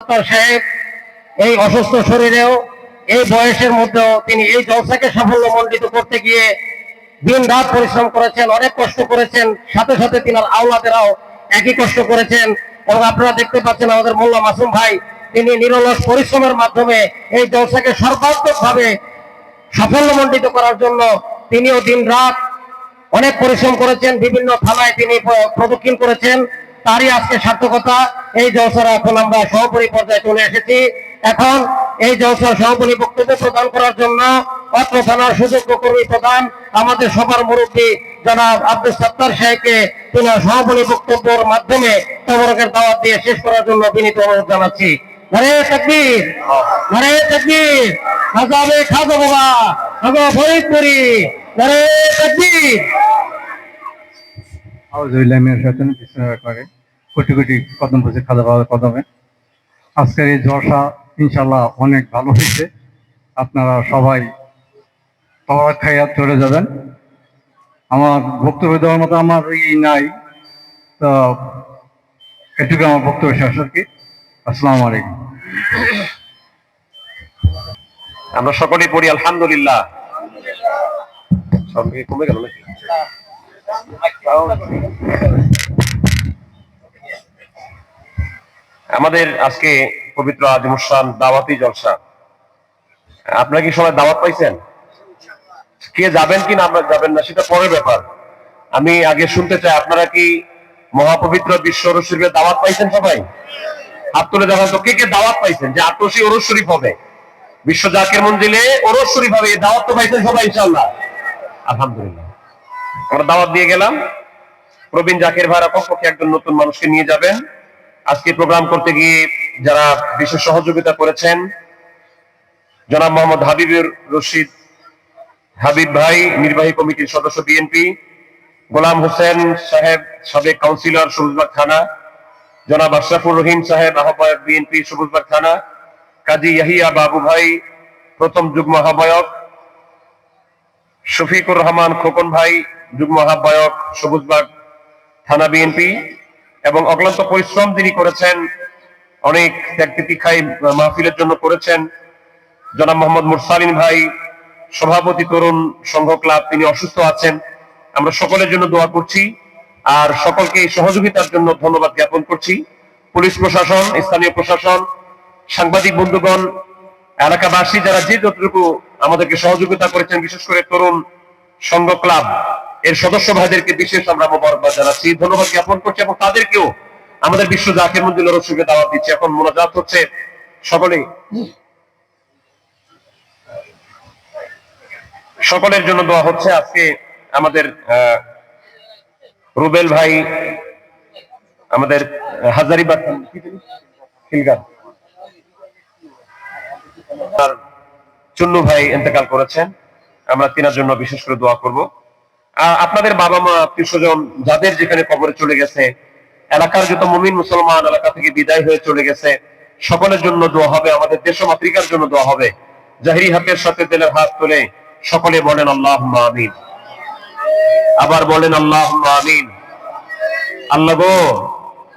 Doctor সাহেব, এই অসুস্থ শরীরেও, এই বয়সের মধ্যেও তিনি এই জলসাকে সাফল্যমণ্ডিত করতে গিয়ে দিন রাত পরিশ্রম করেছেন, অনেক কষ্ট করেছেন, সাথে সাথে তিনার আওলাদেরাও একই কষ্ট করেছেন। এবং আপনারা দেখতে পাচ্ছেন আমাদের মোল্লা মাসুম ভাই, তিনি নিরলস পরিশ্রমের মাধ্যমে এই জলসাকে সর্বাত্মকভাবে সাফল্যমণ্ডিত করার জন্য তিনিও দিন রাত অনেক পরিশ্রম করেছেন, বিভিন্ন থানায় তিনি প্রদক্ষিণ করেছেন। তারই আজকে সার্থকতা। এই জলসার এখন আমরা সহপরি পর্যায়ে চলে এসেছি। এখন এই জলসার সহপরি বক্তব্য প্রদান করার জন্য অত্র থানার সুযোগ্য কর্মী প্রধান আমাদের সবার মুরব্বী জনাব আব্দুল সত্তার সাহেবকে তিনি সহপরি বক্তব্যের মাধ্যমে তবরকের দাওয়াত দিয়ে শেষ করার জন্য বিনীত অনুরোধ জানাচ্ছি। করে কোটি কোটি কদম পড়ছে খাজা বাবার কদমে। আজকের এই জলসা ইনশাল্লাহ অনেক ভালো হয়েছে। আপনারা সবাই তবা খাইয়া চলে যাবেন। আমার বক্তব্য দেওয়ার মতো আমার ই নাই। তো এটুকু আমার বক্তব্য শেষ আর কি। আসসালামু আলাইকুম। আমরা সকলেই পড়ি আলহামদুলিল্লাহ। কমে গেল নাকি? আমাদের আজকে পবিত্র আজিমুসান দাওয়াতি জলসা। আপনারা কি সবাই দাওয়াত পাইছেন? কে যাবেন কি না যাবেন না, সেটা পরের ব্যাপার। আমি আগে শুনতে চাই, আপনারা কি মহাপবিত্র বিশ্ব শরীফের দাওয়াত পাইছেন সবাই? হাত তুলে দেখান তো, কে কে দাওয়াত পাইছেন যে আটশি অরুষ শরীফ হবে? বিশ্ব জাকের মন্দিরে ওরস শরীফ হবে দাওয়াত তো পাইছেন সবাই ইনশাল্লাহ আলহামদুলিল্লাহ। আমরা দাওয়াত দিয়ে গেলাম। প্রবীণ জাকের ভাইরা কমপক্ষে একজন নতুন মানুষকে নিয়ে যাবেন। আজকে প্রোগ্রাম করতে গিয়ে যারা বিশেষ সহযোগিতা করেছেন, জনাব মোহাম্মদ হাবিবুর রশিদ হাবিব ভাই, নির্বাহী কমিটির সদস্য বিএনপি গোলাম হোসেন সাহেব, সাবেক কাউন্সিলর সবুজবাগ থানা, জনাব আশরাফুর রহিম সাহেব, আহ্বায়ক বিএনপি সবুজবাগ থানা, কাজী ইয়াহিয়া বাবু ভাই, প্রথম যুগ্ম আহ্বায়ক, শফিকুর রহমান খোকন ভাই, যুগ্ম আহ্বায়ক সবুজবাগ থানা বিএনপি এবং অক্লান্ত পরিশ্রম যিনি করেছেন, অনেক ত্যাগ মাহফিলের জন্য করেছেন। জনাব মোহাম্মদ মুরসালিন ভাই, সভাপতি তরুণ সংঘ ক্লাব, তিনি অসুস্থ আছেন। আমরা সকলের জন্য দোয়া করছি আর সকলকে এই সহযোগিতার জন্য ধন্যবাদ জ্ঞাপন করছি। পুলিশ প্রশাসন, স্থানীয় প্রশাসন, সাংবাদিক বন্ধুগণ, এলাকাবাসী যারা যে যতটুকু আমাদেরকে সহযোগিতা করেছেন, বিশেষ করে তরুণ সংঘ ক্লাব এর সদস্য ভাইদেরকে বিশেষ আমরা মোবারকবাদ জানাচ্ছি। ধন্যবাদ জ্ঞাপন করছি এবং তাদেরকেও আমাদের বিশ্ব জাকের মন্দির রসুকে দাওয়াত দিচ্ছে। এখন মোনাজাত হচ্ছে সকলেই। সকলের জন্য দোয়া হচ্ছে। আজকে আমাদের রুবেল ভাই, আমাদের খিলগাঁও। চুন্নু ভাই ইন্তেকাল করেছেন। আমরা তিনার জন্য বিশেষ করে দোয়া করব। আপনাদের বাবা মা আত্মীয় স্বজন যাদের যেখানে কবরে চলে গেছে, এলাকার যত মুমিন মুসলমান এলাকা থেকে বিদায় হয়ে চলে গেছে, সকলের জন্য দোয়া হবে, আমাদের দেশ আফ্রিকার জন্য দোয়া হবে। জাহিরি হাতের সাথে দিলের হাত তুলে সকলে বলেন আল্লাহ আমিন। আবার বলেন আল্লাহ আমিন। আল্লাহ গো,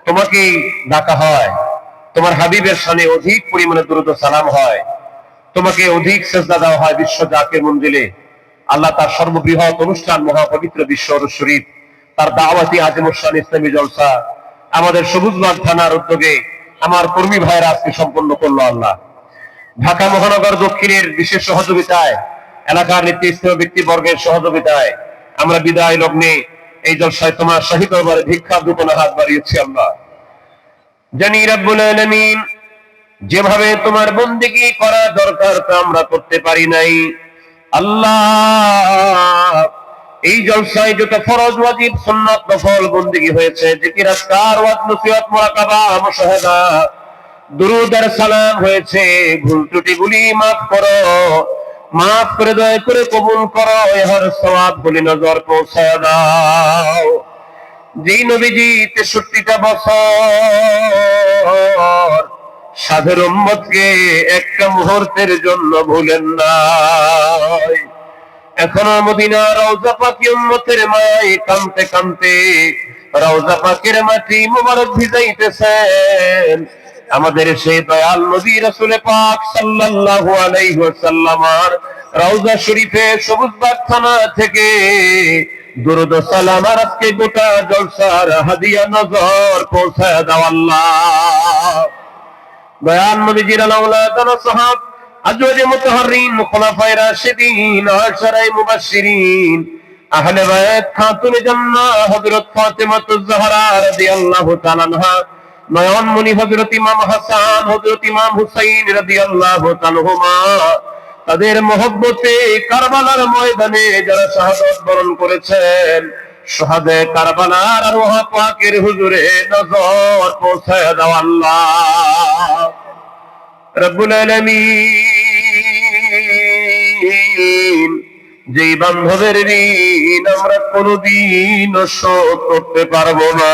তোমাকেই ডাকা হয়, তোমার হাবিবের সামনে অধিক পরিমাণে দ্রুত সালাম হয়, তোমাকে অধিক সেজদা দেওয়া হয় বিশ্ব জাকের মন্দিরে। আল্লাহ তার সর্ববৃহৎ অনুষ্ঠান, মহাপবিত্র বিশ্ব শরীফ, তার দাওয়াতি আজিমুসান ইসলামী জলসা, আমাদের সবুজবাগ থানার উদ্যোগে আমার কর্মী ভাইয়েরা আজকে সম্পন্ন করল আল্লাহ। ঢাকা মহানগর দক্ষিণের বিশেষ সহযোগিতায়, এলাকার নেতৃস্থানীয় ব্যক্তিবর্গের সহযোগিতায় আমরা বিদায় লগ্নে এই জলসায় তোমার শাহী দরবারে ভিক্ষা দুপনা হাত বাড়িয়েছি আল্লাহ। জানি রাব্বুল আলামিন, যেভাবে তোমার বন্দেগী করা দরকার তা আমরা করতে পারি নাই। আল্লাহ। এই জলসায় যত ফরজ ওয়াজিব, সুন্নাত নফল বন্দেগী হয়েছে, জিকির, আজকার, ওয়াজ, নসিহত, মুরাকাবা, মুশাহাদা দুরুদ আর সালাম হয়েছে। ভুল ত্রুটিগুলি মাফ করো, মাফ করে দয়া করে কবুল করো, এহার সওয়াব গুলি নজর পৌঁছায় দাও। যেই নবীজি তেষট্টিটা বছর সাধের উম্মতকে একটা মুহূর্তের জন্য ভুলেন নাই। এখনও মদিনা রওজা পাকি উম্মতের মাই কানতে কানতে রওজা পাকের মাটি মুবারক ভিজাইতেছেন। আমাদের সেই দয়াল নবী রাসূল পাক সাল্লাল্লাহু আলাইহি ওয়াসাল্লামার রওজা শরীফে সবুজ বাগ থানা থেকে দুরুদ সালাম আর আজকে গোটা জলসার হাদিয়া নজর পৌঁছায় দাও আল্লাহ বয়ান নবীজির আলাউলাদ সাহাব, আজওয়াজ মুতাহাররিন খুলাফায়ে রাশিদিন, আশরায়ে মুবাশশিরিন, আহলে বায়াত খাতুন জান্নাহ, হযরত ফাতেমাতুজ জাহরা রাদিয়াল্লাহু তাআলা আনহা, নয়ন মুনি হযরত ইমাম হাসান, হযরত ইমাম হুসাইন রাদিয়াল্লাহু তাআলাহুমা তাদের মহব্বতে কারবালার ময়দানে যারা শাহাদাত বরণ করেছেন শাহাদে কারবালার আর পাকের হুজুরে নজর পৌঁছায় দাও আল্লাহ। রব্বুল আলামিন, যেই বান্ধবের ঋণ আমরা কোনদিন শোধ করতে পারব না।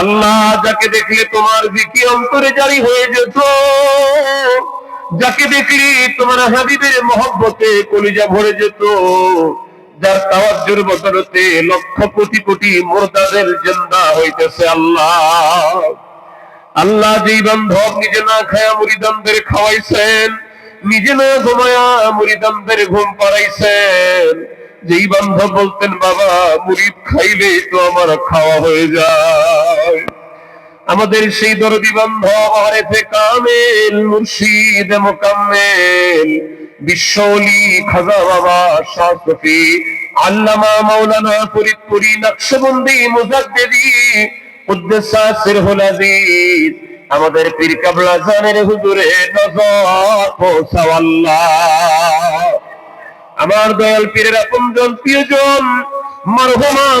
আল্লাহ যাকে দেখলে তোমার বিকি অন্তরে জারি হয়ে যেত, যাকে দেখলে তোমার হাবিবের মহব্বতে কলিজা ভরে যেত যার তাওয়াজ্জুর বদলতে লক্ষ কোটি কোটি মুরদাদের জিন্দা হইতেছে আল্লাহ। আল্লাহ যেই বান্ধব নিজে না খায়া মুরিদানদের খাওয়াইছেন, নিজে না ঘুমায়া মুরিদানদের ঘুম পাড়াইছেন, যেই বান্ধব বলতেন, বাবা মুরিদ খাইলে তো আমার খাওয়া হয়ে যায়। আমাদের সেই দরদি বান্ধব, আরেফে কামেল, মুর্শিদ মোকাম্মেল বিশ্বলি খাজা বাবা শাহ আল্লামা মাওলানা ফরিদপুরি, নকশবন্দি কুদ্দুসা সিরহুল আজিজ। আমাদের পীর কাবলা জানের হুজুরে নজর আমার দয়াল পীরের আপনজন প্রিয়জন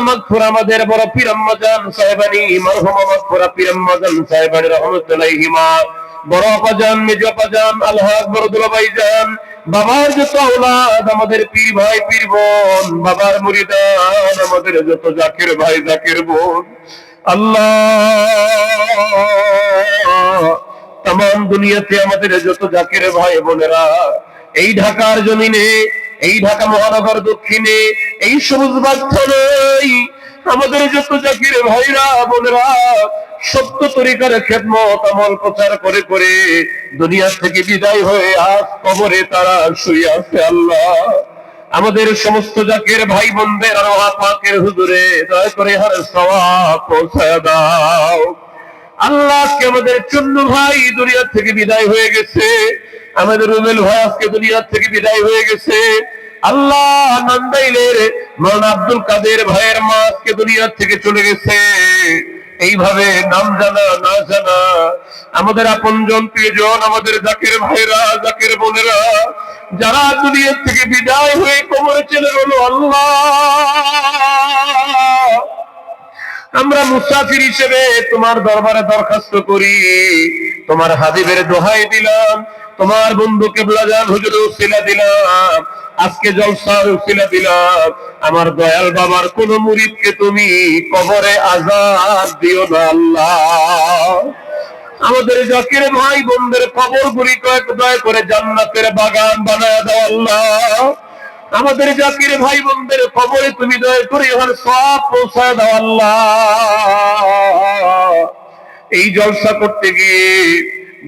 মাগফুর আমাদের বড় সাহেবানি, মারহুমা মাগফুরা সাহেবানি রহমতুল্লাহিমা বড় আপাজান, মেজ আপাজান আলহাজ বাবার যত আওলাদ, আমাদের পীর ভাই, পীর বোন, বাবার মুরিদান, আমাদের যত জাকির ভাই, জাকির বোন, আল্লাহ। তাম দুনিয়াতে আমাদের যত জাকির ভাই বোনেরা, এই ঢাকার জমিনে, এই ঢাকা মহানগর দক্ষিণে, এই সবুজ বাচ্চাই আমাদের যত জাকির ভাইরা, বোনেরা, সত্য তরিকার খেদমত আমল প্রচার করে করে দুনিয়া থেকে বিদায় হয়ে আজ কবরে তারা শুয়ে আছে আল্লাহ। আমাদের সমস্ত জাকের ভাই বোনদের আর পাকের হুজুরে, দয়া করে হার সওয়াব দাও। আল্লাহ আজকে আমাদের চন্নু ভাই দুনিয়া থেকে বিদায় হয়ে গেছে। আমাদের রুবেল ভাই আজকে দুনিয়া থেকে বিদায় হয়ে গেছে। আল্লাহ নান্দাইলের মৌলানা আব্দুল কাদের ভাইয়ের মা আজকে দুনিয়া থেকে চলে গেছে। এইভাবে নাম জানা, না জানা, আমাদের আপনজন প্রিয়জন, আমাদের জাকির ভাইরা জাকির বোনেরা, যারা দুনিয়া থেকে বিদায় হয়ে কোমরে চলে গেল আল্লাহ। আমরা মুসাফির হিসেবে তোমার দরবারে দরখাস্ত করি, তোমার হাবিবের দোহাই দিলাম তোমার বন্ধু কেবলা জান হুজুর উসিলা দিলাম, আজকে জলসার উসিলা দিলাম। আমার দয়াল বাবার কোন মুরিদকে তুমি কবরে আজাদ দিও না আল্লাহ। আমাদের জাকির ভাই বোনদের কবর গুলি কয়েক দয়া করে জান্নাতের বাগান বানায় দাও আল্লাহ। আমাদের জাকির ভাই বোনদের খবরে তুমি দয়া করে এবার সব পৌঁছায় দাও আল্লাহ। এই জলসা করতে গিয়ে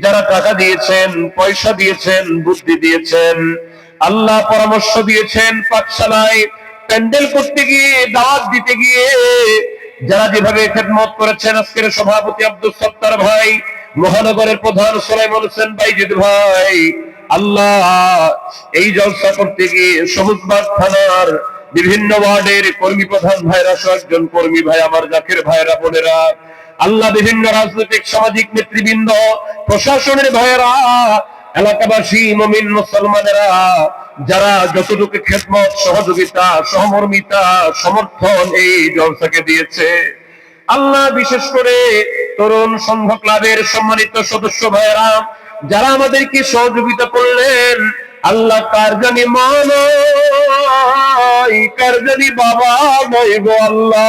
যারা টাকা দিয়েছেন, পয়সা দিয়েছেন, বুদ্ধি দিয়েছেন, আল্লাহ পরামর্শ দিয়েছেন পাঠশালায় প্যান্ডেল করতে গিয়ে, দাওয়াত দিতে গিয়ে, যারা যেভাবে খেদমত করেছেন আজকের সভাপতি আব্দুল সত্তার ভাই, মহানগরের প্রধান সোলাইমন হোসেন বাইজিদ ভাই, আল্লাহ এই জলসা করতে গিয়ে সবুজবাগ থানার বিভিন্ন ওয়ার্ডের কর্মী প্রধান ভাইরা একজন কর্মী ভাই, আমার জাকের ভাইরা বোনেরা আল্লাহ বিভিন্ন রাজনৈতিক, সামাজিক নেতৃবৃন্দ, প্রশাসনের ভাইয়েরা, এলাকাবাসী, মমিন মুসলমানেরা, যারা যতটুকু খেদমত, সহযোগিতা, সহমর্মিতা, সমর্থন এই জলসাকে দিয়েছে। আল্লাহ বিশেষ করে তরুণ সংঘ ক্লাবের সম্মানিত সদস্য ভাইয়েরা, যারা আমাদেরকে সহযোগিতা করলেন, আল্লাহ কার জানি মা নয় কার জানি বাবা, নয় গো আল্লাহ।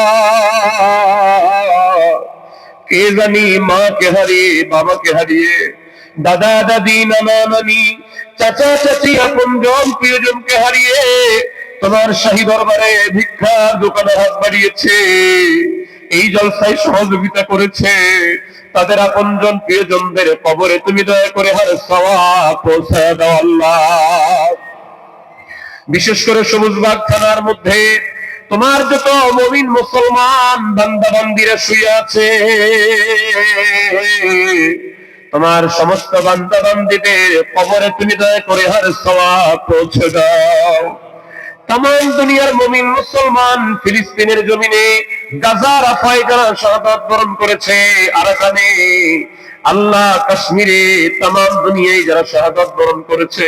কে জানি মাকে হারিয়ে, বাবাকে হারিয়ে। দাদা, দাদি, নানা, নানি, চাচা, চাচি, আপন জন, প্রিয়জনকে হারিয়ে তোমার শাহী দরবারে ভিক্ষার দোকানে হাত বাড়িয়েছে। এই জলসায় সহযোগিতা করেছে তাদের আপনজন প্রিয়জনদের কবরে। তুমি দয়া করে হার সওয়াব আল্লাহ। বিশেষ করে সবুজবাগ থানার মধ্যে তোমার যত মমিন মুসলমান বান্দা বান্দিরা শুয়ে আছে, তোমার সমস্ত বান্দা বান্দিদের কবরে তুমি দয়া করে হার সওয়াব পৌঁছে দাও। তাম দুনিয়ার মমিন মুসলমান ফিলিস্তিনের জমিনে গাজার আফায় যারা শাহাদাত বরণ করেছে আরাকানে আল্লাহ কাশ্মীরে তাম দুনিয়ায় যারা শাহাদাত বরণ করেছে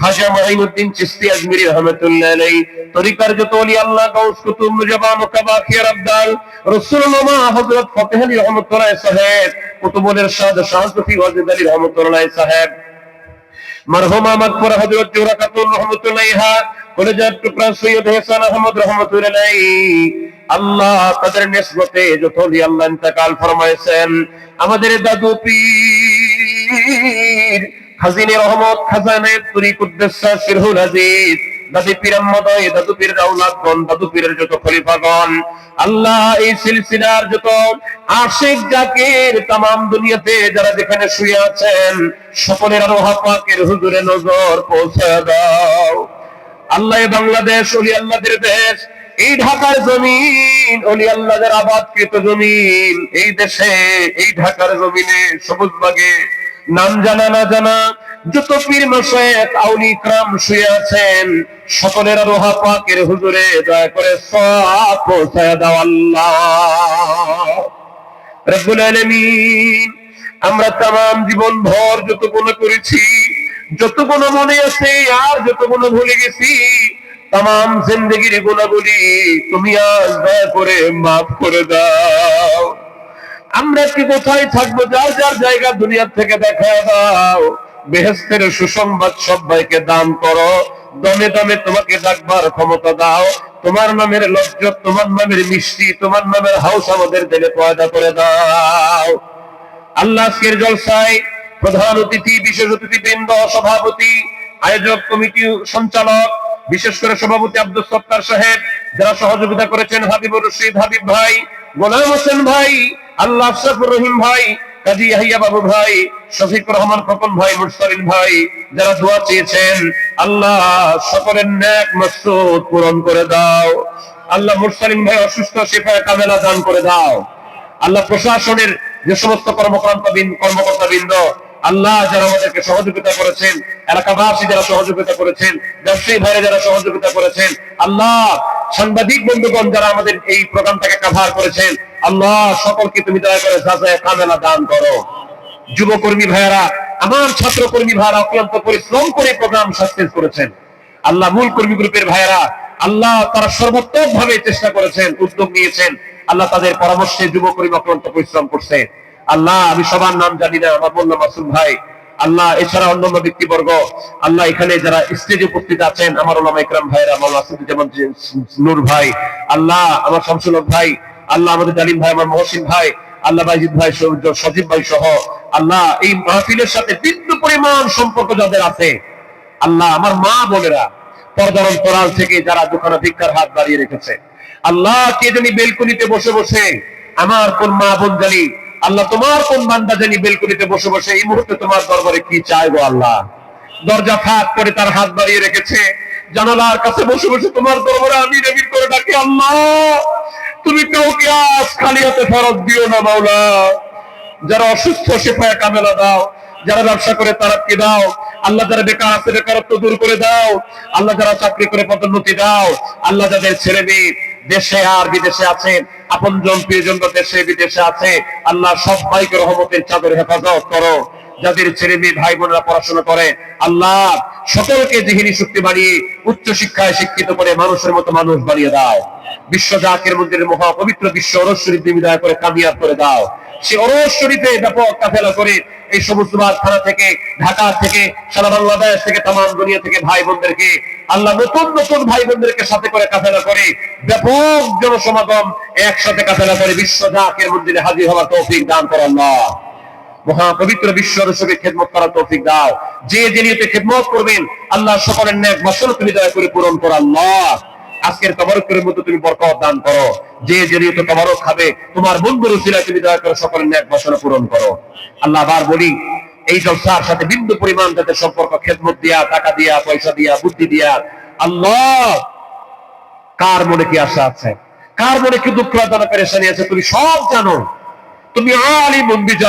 খাজা মাইনুদ্দিন চিশতি আজমিরি রহমাতুল্লাহ আলাইহি। তরিকার যত ওলি আল্লাহ, গাউস কুতুব মুজাবান কাবা খিয়ার আব্দাল রাসূলুল্লাহ হযরত ফতেহ আলী রহমাতুল্লাহ সাহেব কুতুবুল ইরশাদ শাহ ওয়াজিদ আলী রহমাতুল্লাহ সাহেব। মরহুম আহমদপুর হযরত জোহরা খাতুন রহমাতুল্লাহ কলেজার টুকরা সৈয়দ হেসান আহমদ রহমতুল্লাহ আল্লাহ তাদের নিসবতে যত ওলি আল্লাহ ইন্তেকাল ফরমাইছেন আমাদের দাদু পীর খাজিনে রহমত কুদ্দেসা শিরহুল দাদু আহমদয়, দাদু পীরের দাদু পীরের যত খলিফাগণ, আল্লাহ এই সিলসিলার যত আশিক জাকির তামাম দুনিয়াতে যারা যেখানে শুয়ে আছেন, সকলের আরও পাকের হুজুরে নজর পৌঁছে দাও। আল্লাহ বাংলাদেশ, অলি আল্লাহদের দেশ, এই ঢাকার জমিন, অলি আল্লাহদের আবাদকৃত জমিন, এই দেশে, এই ঢাকার জমিনে সবুজ বাগে নাম জানা না জানা, যত পীর মশায়েক আউলি ক্রাম শুয়ে আছেন, সকলের রোহা পাকের হুজুরে দয়া করে সব পৌঁছায় দাও আল্লাহ। রব্বুল আলামিন, আমরা তাম জীবন ভর যত গুণ করেছি যত গুণ মনে আছে আর যত গুণ ভুলে গেছি তাম জিন্দগির গুণাগুলি তুমি আজ দয়া করে মাফ করে দাও। আমরা কি কোথায় থাকব? যার যার জায়গা দুনিয়া থেকে দেখা দাও। বেহেস্তের সুসংবাদ সবাইকে দান করো। দমে দমে তোমাকে ডাকবার ক্ষমতা দাও। তোমার নামের লজ্জত তোমার নামের মিষ্টি, তোমার নামের হাউস আমাদের দিলে পয়দা করে দাও। আল্লাহ আজকের জলসায় প্রধান অতিথি, বিশেষ অতিথি বৃন্দ, সভাপতি, আয়োজক কমিটি সঞ্চালক, বিশেষ করে সভাপতি আব্দুল সত্তার সাহেব, যারা সহযোগিতা করেছেন হাবিবুর রশিদ হাবিব ভাই, গোলাম হোসেন ভাই আল্লাহ আশরাফুর রহিম ভাই, কাজী ইয়াহিয়া বাবু ভাই শফিক রহমান খোকন ভাই ভাই, যারা দোয়া চেয়েছেন, আল্লাহ ন্যাক পূরণ করে দাও। আল্লাহ ভাই অসুস্থ কামেলা দান করে দাও। আল্লাহ প্রশাসনের যে সমস্ত কর্মকর্তা কর্মকর্তা বৃন্দ আল্লাহ যারা আমাদেরকে সহযোগিতা করেছেন, এলাকাবাসী যারা সহযোগিতা করেছেন, ব্যবসায়ী ভাইরা যারা সহযোগিতা করেছেন, আল্লাহ সাংবাদিক বন্ধুগণ যারা আমাদের এই প্রোগ্রামটাকে কাভার করেছেন আল্লাহ, সকলকে তুমি দয়া করে যাচাই কামেলা দান করো। যুবকর্মী ভাইয়ারা, আমার ছাত্র কর্মী ভাইয়ারা অক্লান্ত পরিশ্রম করে প্রোগ্রাম সাকসেস করেছেন। আল্লাহ, মূল কর্মী গ্রুপের ভাইয়েরা, আল্লাহ তারা সর্বোত্তম ভাবে চেষ্টা করেছেন, উদ্যোগ নিয়েছেন। আল্লাহ তাদের পরামর্শে যুবকর্মী অক্লান্ত পরিশ্রম করছে। আল্লাহ, আমি সবার নাম জানি না, আমার বললাম মাসুম ভাই। আল্লাহ, এছাড়া অন্যান্য ব্যক্তিবর্গ। আল্লাহ, এখানে যারা স্টেজে উপস্থিত আছেন, আমার ওলামা ইকরাম ভাইরা আমার যেমন নূর ভাই। আল্লাহ, আমার শামসুল ভাই। আল্লাহ আমাদের জালিম ভাই, আমার মহসিন ভাই, আল্লাহ বাইজিদ ভাই সজীব ভাই সহ আল্লাহ এই মাহফিলের সাথে বিন্দু পরিমাণ সম্পর্ক যাদের আছে, আল্লাহ আমার মা বোনেরা পর্দার অন্তরাল থেকে যারা দোকানে ভিক্ষার হাত বাড়িয়ে রেখেছে, আল্লাহ কে জানি বেলকুনিতে বসে বসে আমার কোন মা বোন জানি, আল্লাহ তোমার কোন বান্দা জানি বেলকুনিতে বসে বসে এই মুহূর্তে তোমার দরবারে কি চাইব আল্লাহ? দরজা ফাঁক করে তার হাত বাড়িয়ে রেখেছে, জানালার কাছে বসে বসে তোমার দরবারে আমি নবীর করে ডাকি, আল্লাহ! তুমি কাউকে আজ খালি হাতে ফেরত দিও না, মাওলা। যারা অসুস্থ সেফায় কামেলা দাও। যারা ব্যবসা করে তারাকে দাও? আল্লাহ যারা বেকার আছে, বেকারত্ব দূর করে দাও। আল্লাহ যারা চাকরি করে পদোন্নতি দাও। আল্লাহ যাদের ছেলে মেয়ে দেশে আর বিদেশে আছে আপন জন প্রিয়জন দেশে, বিদেশে আছে, আল্লাহ সবাইকে রহমতের চাদর হেফাজত করো। যাদের ছেলে মেয়ে, ভাই বোনেরা পড়াশোনা করে, আল্লাহ সকলকে জিহিনী শক্তি বাড়িয়ে উচ্চ শিক্ষায় শিক্ষিত করে মানুষের মতো মানুষ বাড়িয়ে দাও। বিশ্ব জাকের মন্দিরের মহা পবিত্র বিশ্ব অরশ্বরী তুমি দয়া করে কামিয়াব করে দাও। সে অরস শরীফে ব্যাপক কাফেলা করে এই সবুজবাদ থানা থেকে, ঢাকা থেকে, সারা বাংলাদেশ থেকে তাম দুনিয়া থেকে ভাই বোনদেরকে আল্লাহ নতুন নতুন ভাই বোনদেরকে সাথে করে কাফেলা করে, ব্যাপক জনসমাগম একসাথে কাফেলা করে, বিশ্ব জাকের মন্দিরে হাজির হওয়ার তৌফিক দান করে আল্লাহ। মহা পবিত্র বিশ্ব রসুকে খেদমত করার তৌফিক দাও। যে যে নিয়তে খেদমত করবেন, আল্লাহ সকলের ন্যাক বাসন তুমি দয়া করে পূরণ করো আল্লাহ। আজকের তবরকের মধ্যে তুমি বরকত দান করো। যে যে নিয়তে তবরক খাবে, তোমার বন্ধুর উসিলা তুমি দয়া করে সকলের ন্যাক বাসনা পূরণ করো। আল্লাহ আবার বলি, এই জলসার সাথে বিন্দু পরিমাণ তাদের সম্পর্ক, খেদমত দিয়া, টাকা দিয়া, পয়সা দিয়া, বুদ্ধি দিয়া, আল্লাহ, কার মনে কি আশা আছে? কার মনে কি দুঃখ পেরেশানি আছে? তুমি সব জানো। তুমি আলিম